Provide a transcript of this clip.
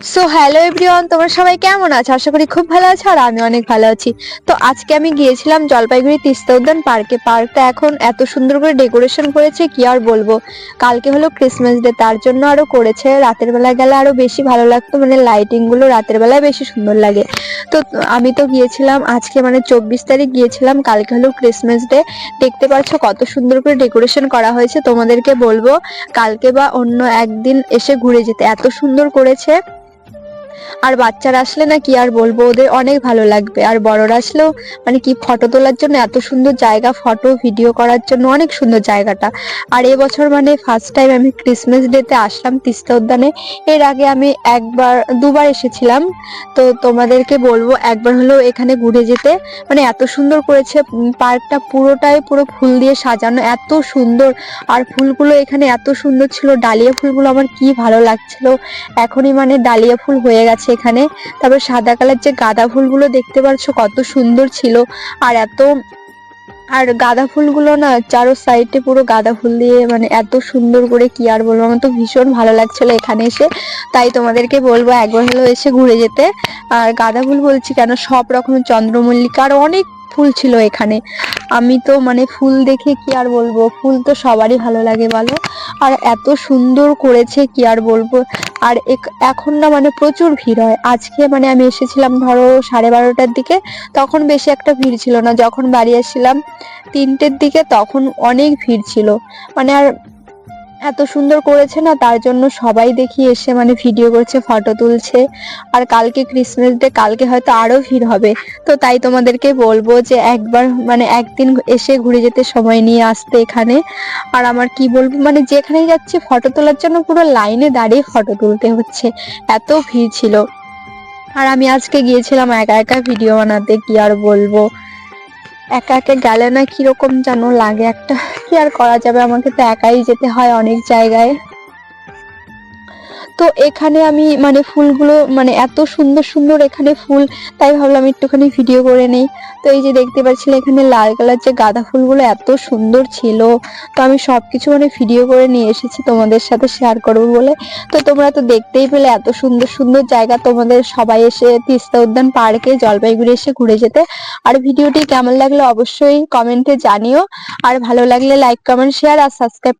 So hello everyone তোমরা সবাই কেমন আছো? আশা করি খুব ভালো আছো আর আমি অনেক ভালো আছি। তো আজকে আমি গিয়েছিলাম জলপাইগুড়ি তিস্তা উদ্যান পার্কে। পার্কটা এখন এত সুন্দর করে ডেকোরেশন করেছে, কি আর বলব? কালকে হলো ক্রিসমাস ডে, তার জন্য আরও করেছে। রাতের বেলা গেলে আরও বেশি ভালো লাগতো মানে লাইটিংগুলো রাতের বেলায় বেশি সুন্দর লাগে। তো আমি তো গিয়েছিলাম আজকে মানে চব্বিশ তারিখ গিয়েছিলাম, কালকে হলো ক্রিসমাস ডে। দেখতে পাচ্ছ কত সুন্দর করে ডেকোরেশন করা হয়েছে, তোমাদেরকে বলব। কালকে বা অন্য একদিন এসে ঘুরে যেতে, এত সুন্দর করেছে। আর বাচ্চারা আসলে না কি আর বলব, ওদের অনেক ভালো লাগবে। আর বড়রা আসলেও মানে কি ফটো তোলার জন্য এত সুন্দর জায়গা ফটো ভিডিও করার জন্য অনেক সুন্দর জায়গাটা। আর এবছর মানে ফার্স্ট টাইম আমি ক্রিসমাস ডেতে আসলাম তিস্তা উদ্যানে। এর আগে আমি একবার, দুবার এসেছিলাম। তো তোমাদেরকে বলব, একবার হলেও এখানে ঘুরে যেতে। মানে এত সুন্দর করেছে পার্কটা পুরোটাই পুরো ফুল দিয়ে সাজানো, এত সুন্দর। আর ফুলগুলো এখানে এত সুন্দর ছিল, ডালিয়া ফুলগুলো আমার কি ভালো লাগছিল। এখনই মানে ডালিয়া ফুল হয়ে গেছে এখানে। তারপর সাদা কালার যে গাঁদা ফুলগুলো দেখতে পাচ্ছ, কত সুন্দর ছিল। আর এত, আর গাঁদা ফুলগুলো না চারো সাইডে পুরো গাঁদা ফুল দিয়ে মানে এত সুন্দর করে কি আর বলব, আমার তো ভীষণ ভালো লাগছিল এখানে এসে। তাই তোমাদেরকে বলব একবার হলেও এসে ঘুরে যেতে। আর গাঁদা ফুল বলছি কেন, সব রকমের চন্দ্রমল্লিকা আর অনেক ফুল ছিল এখানে। আমি তো মানে ফুল দেখে কি আর বলব? ফুল তো সবারই ভালো লাগে বলো। আর এত সুন্দর করেছে কি আর বলব? আর এখন না মানে প্রচুর ভিড় হয়। আজকে মানে আমি এসেছিলাম ধরো সাড়ে বারোটার দিকে, তখন বেশি একটা ভিড় ছিল না। যখন বাড়ি আসছিলাম তিনটের দিকে তখন অনেক ভিড় ছিল। মানে আর এত সুন্দর করেছে না, তার জন্য সবাই দেখি এসে মানে ভিডিও করছে ফটো তুলছে। আর কালকে ক্রিসমাস ডে কালকে হয়তো আরও ভিড় হবে। তো তাই তোমাদেরকে বলব যে একবার মানে একদিন এসে ঘুরে যেতে সময় নিয়ে আসতে এখানে। আর আমার কি বলব মানে যেখানেই যাচ্ছি ফটো তোলার জন্য পুরো লাইনে দাঁড়িয়ে ফটো তুলতে হচ্ছে। এত ভিড় ছিল। আর আমি আজকে গিয়েছিলাম একা একা ভিডিও বানাতে, কি আর বলব। একা একে গেলে না কীরকম যেন লাগে একটা। কি আর করা যাবে? আমাকে তো একাই যেতে হয় অনেক জায়গায়। তো এখানে আমি মানে ফুলগুলো মানে এত সুন্দর সুন্দর এখানে ফুল, তাই ভাবলাম একটুখানি ভিডিও করে নেই। তো এই যে দেখতে পাচ্ছিলে এখানে লাল কালার যে গাঁদা ফুলগুলো এত সুন্দর ছিল। তো আমি সবকিছু মানে ভিডিও করে নিয়ে এসেছি তোমাদের সাথে শেয়ার করব বলে। তো তোমরা তো দেখতেই পেলে এত সুন্দর সুন্দর জায়গা, তোমাদের সবাই এসে তিস্তা উদ্যান পার্কে, জলপাইগুড়ি এসে ঘুরে যেতে। আর ভিডিওটি কেমন লাগল অবশ্যই কমেন্টে জানিও। আর ভালো লাগলে লাইক কমেন্ট শেয়ার আর সাবস্ক্রাইব